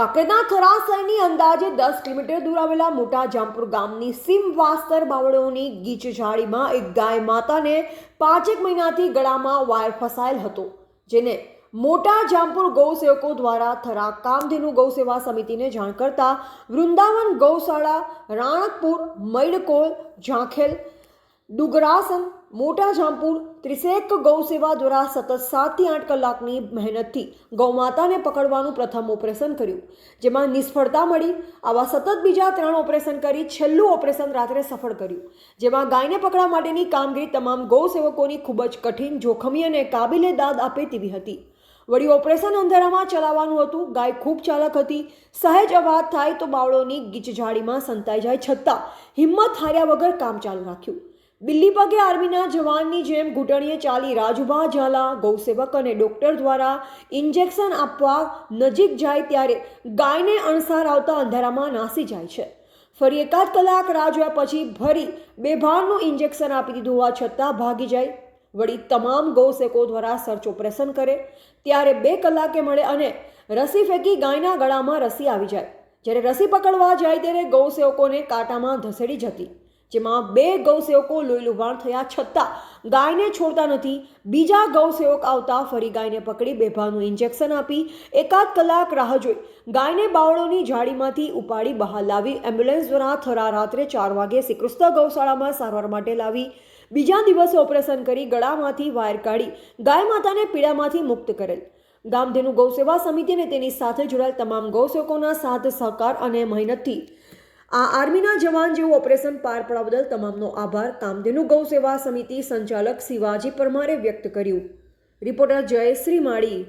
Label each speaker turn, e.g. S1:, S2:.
S1: કાંકરેજના ખરાસરની અંદાજે દસ કિલોમીટર દૂર આવેલા મોટા જામપુર ગામની સીમ વાસ્તર બાવળોની ગીચ ઝાડીમાં એક ગાય માતાને પાંચેક મહિનાથી ગળામાં વાયર ફસાયેલ હતો, જેને મોટા જામપુર ગૌસેવકો દ્વારા થરા કામધેનુ ગૌસેવા સમિતિને જાણ કરતા વૃંદાવન ગૌશાળા, રાણકપુર, મૈડકોલ, ઝાંખેલ ડુગરાસન મોટા જામપુર ત્રિસેક ગૌસેવા દ્વારા સતત સાતથી આઠ કલાકની મહેનતથી ગૌમાતાને પકડવાનું પ્રથમ ઓપરેશન કર્યું, જેમાં નિષ્ફળતા મળી, આવા સતત બીજા ત્રણ ઓપરેશન કરી છેલ્લું ઓપરેશન રાત્રે સફળ કર્યું, જેમાં ગાયને પકડવા માટેની કામગીરી તમામ ગૌ સેવકોની ખૂબ જ કઠિન, જોખમી અને કાબિલે દાદ આપે તેવી હતી. વળી ઓપરેશન અંધારામાં ચલાવવાનું હતું, ગાય ખૂબ ચાલક હતી, સહેજ અવાજ થાય તો બાવળોની ગીચ ઝાડીમાં સંતાઈ જાય છતાં હિંમત હાર્યા વગર કામ ચાલુ રાખ્યું. બિલ્લી પગે આર્મીના જવાનની જેમ ઘૂંટણીએ ચાલી રાજુભા ઝાલા, ગૌસેવક અને ડોક્ટર દ્વારા ઇન્જેક્શન આપવા નજીક જાય ત્યારે ગાયને અણસાર આવતા અંધારામાં નાસી જાય છે. ફરી એકાદ કલાક રાહ જોયા પછી ભરી બેભાનનું ઇન્જેક્શન આપી દીધું હોવા છતાં ભાગી જાય. વળી તમામ ગૌસેકો દ્વારા સર્ચ ઓપરેશન કરે, ત્યારે બે કલાકે મળે અને રસી ફેંકી ગાયના ગળામાં રસી આવી જાય. જ્યારે રસી પકડવા જાય ત્યારે ગૌસેવકોને કાંટામાં ધસેડી જતી. જેમાં બે ગૌસેવકો લોહી લુભાણ થયા છતાં ગાયને છોડતા નથી. બીજા ગૌસેવક આવતા ફરી ગાયને પકડી બેભાનું ઇન્જેક્શન આપી એકાદ કલાક રાહ જોઈ. ગાયને બાવળોની જાળીમાંથી ઉપાડી બહાર લાવી એમ્બ્યુલન્સ દ્વારા થરા રાત્રે ચાર વાગે શ્રીકૃષ્ણ ગૌશાળામાં સારવાર માટે લાવી. બીજા દિવસે ઓપરેશન કરી ગળામાંથી વાયર કાઢી ગાય માતાને પીડામાંથી મુક્ત કરેલ. ગામધેનુ ગૌસેવા સમિતિ અને તેની સાથે જોડાયેલ તમામ ગૌસેવકોના સાથ સહકાર અને મહેનતથી આ આર્મીના જવાન જેવું ઓપરેશન પાર પાડવા બદલ તમામનો આભાર. કામધેનુ ગૌ સેવા સમિતિ સંચાલક શિવાજી પરમારે વ્યક્ત કર્યું. રિપોર્ટર જયશ્રી માળી.